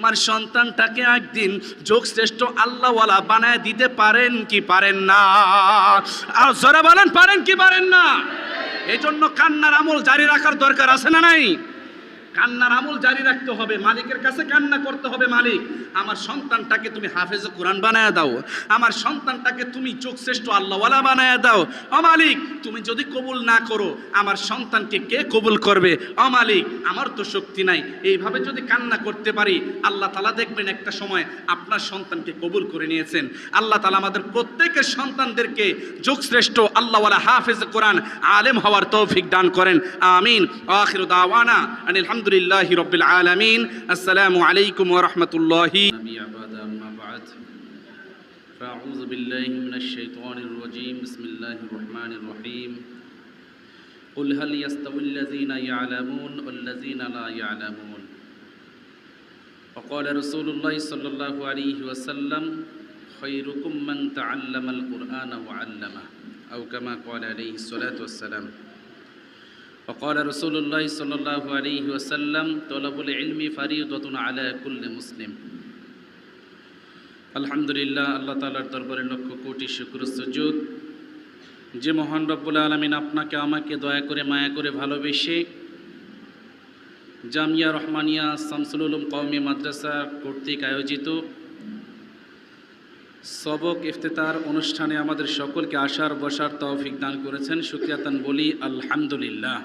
তোমার সন্তানটাকে একদিন যোগ শ্রেষ্ঠ আল্লাহওয়ালা বানায় দিতে পারেন কি পারেন না? আর জোরে বলেন, পারেন কি পারেন না? এই জন্য কান্নার আমল জারি রাখার দরকার আছে না নাই? কান্নার আমল জারি রাখতে হবে, মালিকের কাছে কান্না করতে হবে মালিক। আমার সন্তানটাকে তুমি হাফেজ কোরআন বানায় দাও। আমার সন্তানটাকে তুমি চোখ শ্রেষ্ঠ আল্লাহওয়ালা বানায় দাও। ও মালিক, তুমি যদি কবুল না করো, আমার সন্তানকে কে কবুল করবে? ও মালিক, আমার তো শক্তি নাই। এইভাবে যদি কান্না করতে পারি, আল্লাহ তালা দেখবেন একটা সময় আপনার সন্তানকে কবুল করে নিয়েছেন। আল্লাহ তালা আমাদের প্রত্যেকের সন্তানদেরকে যোগ শ্রেষ্ঠ আল্লাহওয়ালা হাফেজ কোরআন আলেম হওয়ার তৌফিক দান করেন। আমিন। আখির দাওয়ানা আনিল আলহামদুলিল্লাহি রব্বিল আলামিন আসসালামু আলাইকুম ওয়া রাহমাতুল্লাহি نبي بعد أما بعد فأعوذ بالله من الشيطان الرجيم بسم الله الرحمن الرحيم قل هل يستوي الذين يعلمون والذين لا يعلمون وقال رسول الله صلى الله عليه وسلم خيركم من تعلم القرآن وعلمه أو كما قال عليه الصلاة والسلام وقال رسول الله صلى الله عليه وسلم طلب العلم فريضة على كل مسلم আলহামদুলিল্লাহ আল্লাহ তালার দরবারে লক্ষ কোটি শুক্র সুযোগ যে মহান রব্বুল আলমিন আপনাকে আমাকে দয়া করে মায়া করে ভালোবেসে জামিয়া রহমানিয়া শামসুল উলুম কওমি মাদ্রাসা কর্তৃক আয়োজিত সবক ইফতেতার অনুষ্ঠানে আমাদের সকলকে আসার বসার তৌফিক দান করেছেন সুক্রিয়াতান বলি আলহামদুলিল্লাহ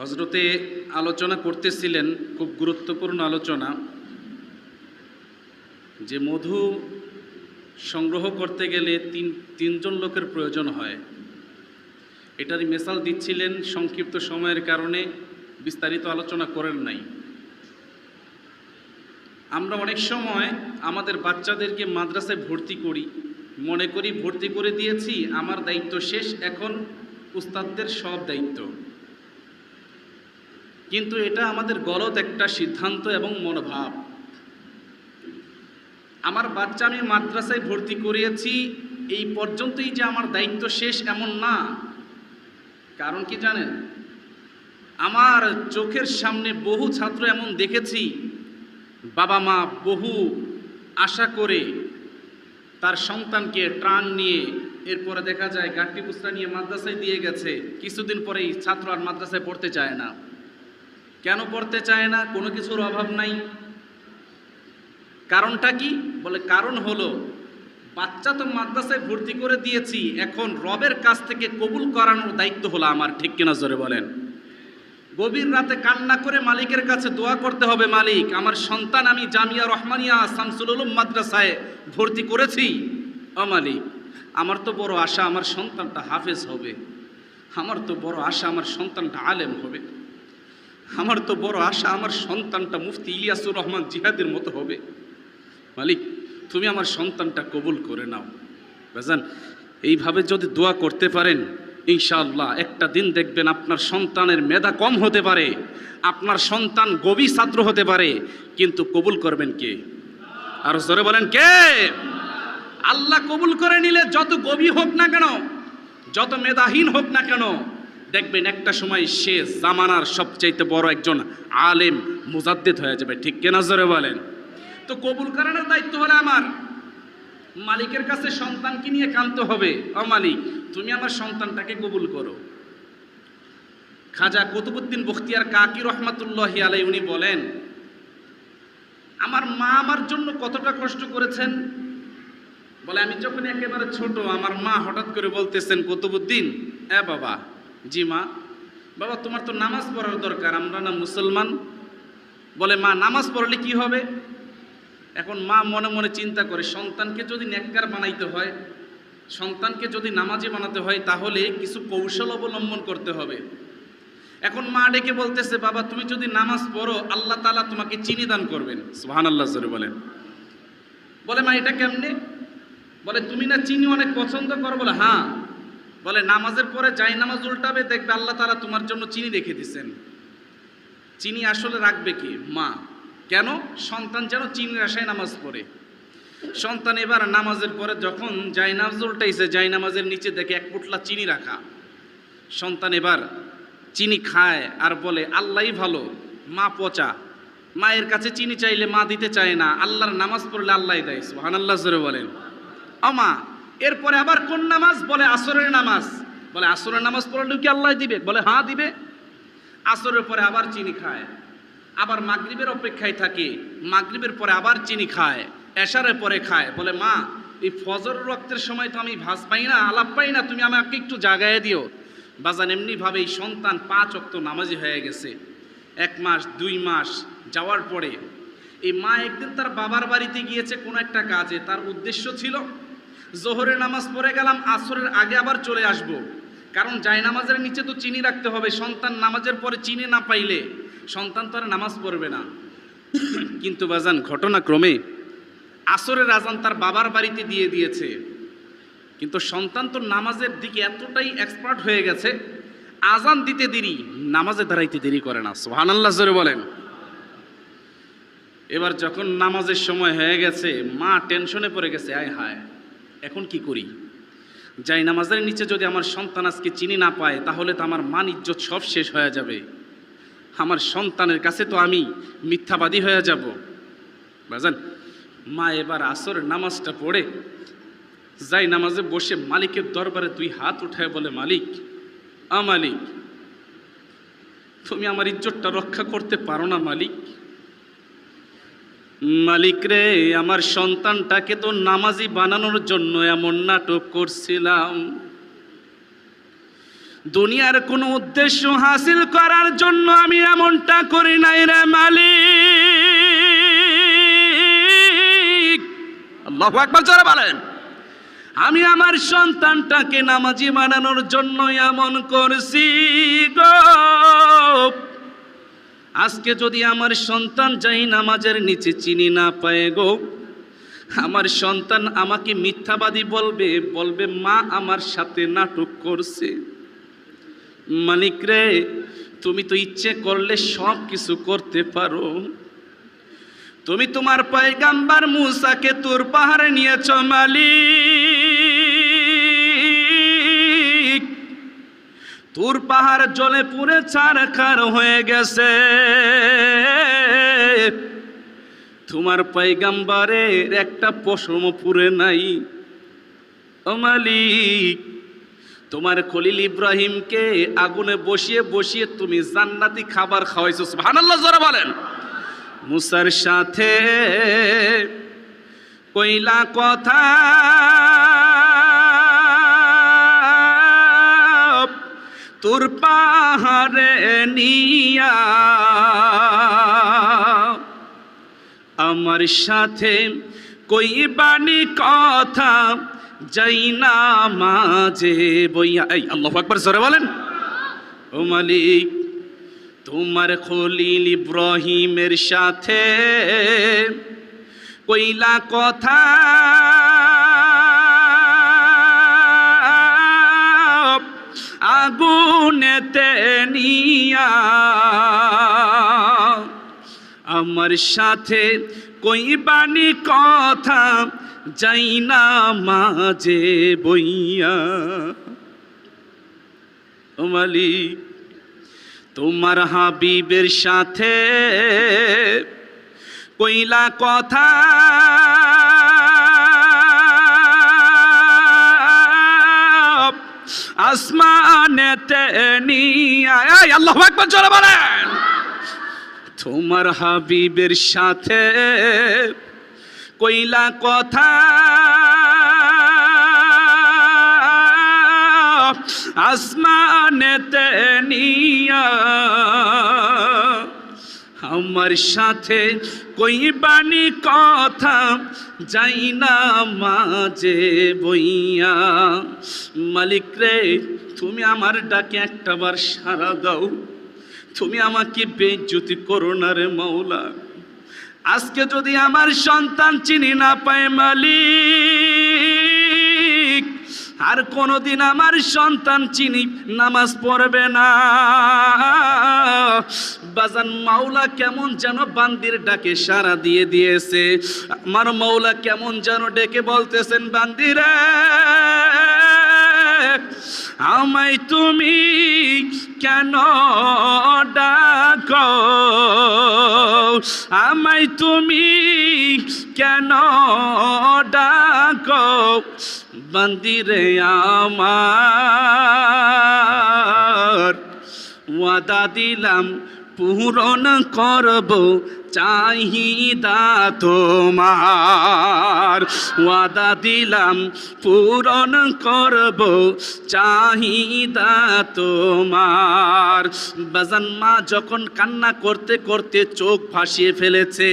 হজরতে আলোচনা করতেছিলেন, খুব গুরুত্বপূর্ণ আলোচনা, যে মধু সংগ্রহ করতে গেলে তিন, তিনজন লোকের প্রয়োজন হয়। এটার মেসাল দিচ্ছিলেন সংক্ষিপ্ত সময়ের কারণে, বিস্তারিত আলোচনা করেন নাই। আমরা অনেক সময় আমাদের বাচ্চাদেরকে মাদ্রাসায় ভর্তি করি, মনে করি ভর্তি করে দিয়েছি, আমার দায়িত্ব শেষ, এখন উস্তাদদের সব দায়িত্ব। কিন্তু এটা আমাদের গলত একটা সিদ্ধান্ত এবং মনোভাব। আমার বাচ্চা আমি মাদ্রাসায় ভর্তি করিয়েছি, এই পর্যন্তই যে আমার দায়িত্ব শেষ এমন না। কারণ কি জানেন? আমার চোখের সামনে বহু ছাত্র এমন দেখেছি, বাবা মা বহু আশা করে তার সন্তানকে ট্রান নিয়ে এরপরে দেখা যায় গাঠটি পুস্তা নিয়ে মাদ্রাসায় দিয়ে গেছে। কিছুদিন পরেই ছাত্র আর মাদ্রাসায় পড়তে চায় না। কেন পড়তে চায় না? কোনো কিছুর অভাব নাই। কারণটা কি? বলে, কারণ হলো, বাচ্চা তো মাদ্রাসায় ভর্তি করে দিয়েছি, এখন রবের কাছ থেকে কবুল করানোর দায়িত্ব হলো আমার। ঠিক কিনা জোরে বলেন? গভীর রাতে কান্না করে মালিকের কাছে দোয়া করতে হবে, মালিক, আমার সন্তান আমি জামিয়া রহমানিয়া শামসুল উলুম মাদ্রাসায় ভর্তি করেছি। ও মালিক, আমার তো বড় আশা, আমার সন্তানটা হাফেজ হবে। আমার তো বড় আশা, আমার সন্তানটা আলেম হবে। আমার তো বড় আশা, আমার সন্তানটা মুফতি ইলিয়াসুর রহমান জিহাদের মতো হবে। মালিক, তুমি আমার সন্তানটা কবুল করে নাও। বুঝলেন এইভাবে যদি দোয়া করতে পারেন, ইনশাআল্লাহ একটা দিন দেখবেন আপনার সন্তানের মেধা কম হতে পারে, আপনার সন্তান গভীর ছাত্র হতে পারে, কিন্তু কবুল করবেন কে? আর জোরে বলেন কে? আল্লাহ কবুল করে নিলে যত গভীর হোক না কেন, যত মেধাহীন হোক না কেন দেখবেন একটা সময় সে জামানার সবচাইতে বড় একজন আলেম, মুজাদ্দিদ হয়ে যাবে। ঠিক কেনা জোরে বলেন? তো কবুল করানোর দায়িত্ব হলো আমার। মালিকের কাছে সন্তানকে নিয়ে কানতে হবে। ও মালিক, তুমি আমার সন্তানটাকে কবুল করো। খাজা কুতুবুদ্দিন বখতিয়ার কাকি রহমাতুল্লাহি আলাই উনি বলেন, আমার মা আমার জন্য কতটা কষ্ট করেছেন? বলে, আমি যখন একেবারে ছোট, আমার মা হঠাৎ করে বলতেছেন কুতুবুদ্দিন এ বাবা জি মা। বাবা, তোমার তো নামাজ পড়ার দরকার, আমরা না মুসলমান। বলে, মা, নামাজ পড়লে কি হবে? এখন মা মনে মনে চিন্তা করে, সন্তানকে যদি নেককার বানাইতে হয়, সন্তানকে যদি নামাজি বানাতে হয়, তাহলে কিছু কৌশল অবলম্বন করতে হবে। এখন মা ডেকে বলতেছে, বাবা, তুমি যদি নামাজ পড়ো, আল্লাহ তালা তোমাকে চিনি দান করবেন। সুহান আল্লাহ বলেন। বলে, মা, এটা কেমনে? বলে, তুমি না চিনি অনেক পছন্দ করো? বলে হ্যাঁ। বলে, নামাজের পরে যাই নামাজ উল্টাবে, দেখবে আল্লাহ তারা তোমার জন্য চিনি রেখে দিছেন। চিনি আসলে রাখবে কি? মা। কেন? সন্তান যেন চিনির আশায় নামাজ পড়ে। সন্তান এবার নামাজের পরে যখন যাই নামাজ উল্টাইছে, যাই নামাজের নিচে দেখে এক পুটলা চিনি রাখা। সন্তান এবার চিনি খায় আর বলে, আল্লাহই ভালো, মা পচা। মায়ের কাছে চিনি চাইলে মা দিতে চায় না। আল্লাহর নামাজ পড়লে আল্লাহ দেয়। সুহান আল্লাহ বলেন। আমা এরপরে আবার কোন নামাজ? বলে আসরের নামাজ। বলে আসরের নামাজ পড়লে কি আল্লাহ দিবে? বলে হ্যাঁ দিবে। আসরের পরে আবার চিনি খায়। আবার মাগরিবের অপেক্ষায় থাকে। মাগরিবের পরে আবার চিনি খায়। এশারের পরে খায়। বলে, মা, এই ফজর রক্তের সময় তো আমি ভাস পাই না, আলাপ পাই না, তুমি আমাকে একটু জাগায় দিও। বাজান এমনিভাবে এই সন্তান পাঁচ অক্ত নামাজি হয়ে গেছে। এক মাস, দুই মাস যাওয়ার পরে এই মা একদিন তার বাবার বাড়িতে গিয়েছে কোনো একটা কাজে। তার উদ্দেশ্য ছিল জোহরের নামাজ পড়ে গেলাম, আসরের আগে আবার চলে আসব। কারণ জায় নামাজের নিচে তো চিনি রাখতে হবে, সন্তান নামাজের পরে চিনি না পাইলে সন্তান তো আর নামাজ পড়বে না। কিন্তু বাজান, ঘটনাক্রমে আসরের আজান তার বাবার বাড়িতে দিয়ে দিয়েছে। কিন্তু সন্তান তো নামাজের দিকে এতটাই এক্সপার্ট হয়ে গেছে, আজান দিতে দেরি, নামাজে দাঁড়াইতে দেরি করে না। সোহানাল্লাহ জোরে বলেন। এবার যখন নামাজের সময় হয়ে গেছে, মা টেনশনে পড়ে গেছে, আয় হায়। এখন কি করি? যাই নামাজের নিচে যদি আমার সন্তান আজকে চিনি না পায়, তাহলে তো আমার মান ইজ্জত সব শেষ হয়ে যাবে। আমার সন্তানের কাছে তো আমি মিথ্যাবাদী হয়ে যাব। বুঝলেন মা এবার আসর নামাজটা পড়ে, যাই নামাজে বসে মালিকের দরবারে দুই হাত উঠায় বলে, মালিক, আ মালিক, তুমি আমার ইজ্জতটা রক্ষা করতে পারো না, মালিক। মালিক রে আমার সন্তানটাকে তো নামাজি বানানোর জন্য এমন নাটক করছিলাম। দুনিয়ার কোনো উদ্দেশ্য হাসিল করার জন্য আমি এমনটা করি নাই রে মালিক। আল্লাহু আকবার জোরে বলেন। আমি আমার সন্তানটাকে নামাজি বানানোর জন্য এমন করছি গো। আজকে যদি আমার সন্তান যাই নামাজের নিচে, চিনি না পায় গো। আমার সন্তান আমাকে মিথ্যাবাদী বলবে বলবে, মা আমার সাথে নাটক করছে। মালিক রে, তুমি তো ইচ্ছে করলে সব কিছু করতে পারো। তুমি তোমার পায়গাম্বার মুসাকে তোর পাহাড়ে নিয়েছ মালিক। তোর পাহাড় জলে পুরে চারখার হয়ে গেছে। তোমার পয়গাম্বারের একটা পশম পুরে নাই। মালিক, তোমার খলিল ইব্রাহিমকে আগুনে বসিয়ে বসিয়ে তুমি জান্নাতি খাবার খাওয়াইছো, সুবহানাল্লাহ জোরে বলেন। মুসার সাথে কইলা কথা তোর পাহাড়ে নিয়া। আমার সাথে কই বাণী কথা যাই না মাঝে বইয়া। এই, আল্লাহ আকবর, জোরে বলেন। ও মালিক, তোমার খলিল ইব্রাহিমের সাথে কইলা কথা আগুনেতে নিয়া। আমার সাথে কই বাণী কথা যাই না মাঝে বইয়া। ও তোমার হাবিবের সাথে কইলা কথা আসমানেতে নিয়া আল্লাহু আকবার, জোরে বলেন। তোমার হাবিবের সাথে কইলা কথা আসমানেতে নিয়া আমার সাথে কই বাণী কথা যাই না মাঝে বইয়া। মালিক রে, তুমি আমার ডাকে একটাবার সারা দাও। তুমি আমাকে বেজ্জতি করো না রে মৌলা আজকে যদি আমার সন্তান চিনি না পায় মালিক, আর কোনোদিন আমার সন্তান চিনি নামাজ পড়বে না। বাজান মাওলা কেমন যেন বান্দির ডাকে সারা দিয়ে দিয়েছে। আমার মাওলা কেমন যেন ডেকে বলতেছেন, বান্দিরা, আমায় তুমি কেন ডাকো? আমায় তুমি কেন ডাকো? বন্দিরে আমার ওয়াদা দিলাম পূরণ করব চাহিদা তোমার। ওয়াদা দিলাম, পূরণ করব, চাহিদা তোমার। বাজান মা যখন কান্না করতে করতে চোখ ভাসিয়ে ফেলেছে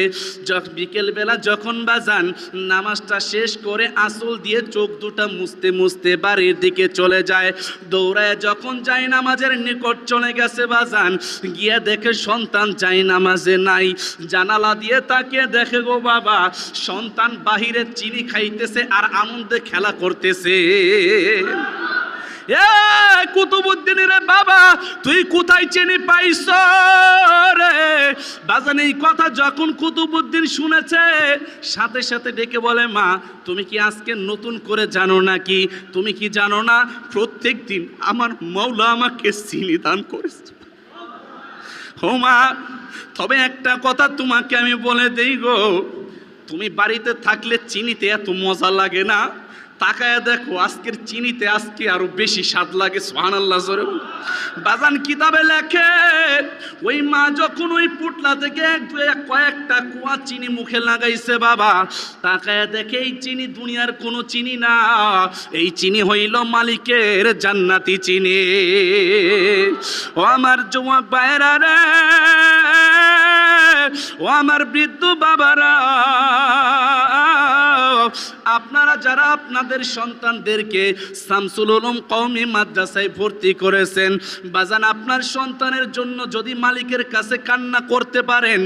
বিকেলবেলা যখন বাজান নামাজটা শেষ করে আসল দিয়ে চোখ দুটা মুছতে মুছতে বাড়ির দিকে চলে যায়, দৌড়ায় যখন যায় নামাজের নিকট চলে গেছে বাজান, গিয়ে দেখে সন্তান যায় নামাজে নাই। জানালা দিয়ে তাকে দেখে গো বাবা, সন্তান বাহিরে চিনি খাইতেছে আর আনন্দে খেলা করতেছে। এ, কুতুবুদ্দিন রে বাবা, তুই কোথায় চিনি পাইছ রে? বাজান, এই কথা যখন কুতুবুদ্দিন শুনেছে, সাথে সাথে ডেকে বলে, মা, তুমি কি আজকে নতুন করে জানো নাকি? তুমি কি জানো না? প্রত্যেক দিন আমার মৌলা আমাকে চিনি দান করেছে। ও মা তবে একটা কথা তোমাকে আমি বলে দেই গো। তুমি বাড়িতে থাকলে চিনিতে এত মজা লাগে না? তাকায় দেখো, আজকের চিনিতে আজকে আরও বেশি স্বাদ লাগে সোহান আল্লাহ বাজান কিতাবে লেখে, ওই মা যখন ওই পুটলা থেকে কয়েকটা কুয়া চিনি মুখে লাগাইছে বাবা, তাকায় দেখে এই চিনি দুনিয়ার কোনো চিনি না, এই চিনি হইল মালিকের জান্নাতি চিনি। ও আমার যুবক বাইরা রে, ও আমার বৃদ্ধ বাবারা আপনারা যারা আপনাদের সন্তানদেরকে শামসুল উলুম কওমি মাদ্রাসায় ভর্তি করেছেন বাজান আপনার সন্তানের জন্য যদি মালিকের কাছে কান্না করতে পারেন,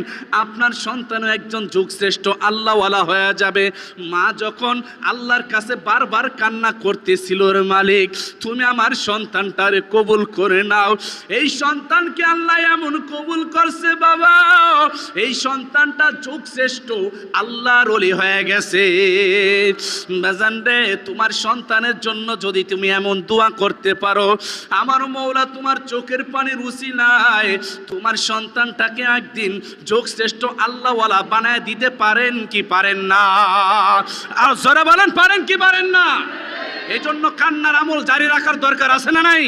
আপনার সন্তানও একজন যুগশ্রেষ্ঠ আল্লাহওয়ালা হয়ে যাবে। মা যখন আল্লাহর কাছে বারবার কান্না করতেছিল রে মালিক, তুমি আমার সন্তানটারে কবুল করে নাও। এই সন্তানকে আল্লাহ এমন কবুল করছে বাবা। এই সন্তানটা যুগশ্রেষ্ঠ আল্লাহর অলি হয়ে গেছে। বাজান তোমার সন্তানের জন্য যদি তুমি এমন দোয়া করতে পারো, আমার মৌলা তোমার চোখের পানি রুচি নাই। তোমার সন্তানটাকে একদিন যোগ শ্রেষ্ঠ আল্লাহওয়ালা বানায় দিতে পারেন কি পারেন না? আর জোরে বলেন, পারেন কি পারেন না? এই জন্য কান্নার আমল জারি রাখার দরকার আছে না নাই?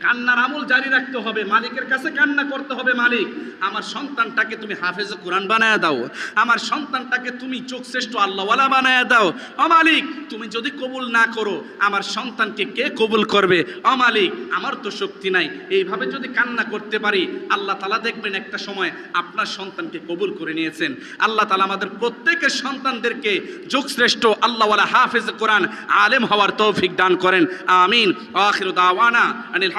কান্নার আমল জারি রাখতে হবে, মালিকের কাছে কান্না করতে হবে মালিক। আমার সন্তানটাকে তুমি হাফেজ কোরআন বানায় দাও। আমার সন্তানটাকে তুমি চোখ শ্রেষ্ঠ আল্লাহওয়ালা বানায় দাও। ও মালিক, তুমি যদি কবুল না করো, আমার সন্তানকে কে কবুল করবে? ও মালিক, আমার তো শক্তি নাই। এইভাবে যদি কান্না করতে পারি, আল্লাহ তালা দেখবেন একটা সময় আপনার সন্তানকে কবুল করে নিয়েছেন। আল্লাহ তালা আমাদের প্রত্যেকের সন্তানদেরকে যোগশ্রেষ্ঠ আল্লাহওয়ালা হাফেজ কোরআন আলেম হওয়ার তৌফিক দান করেন। আমিন। আখির দাওয়ানা আনিল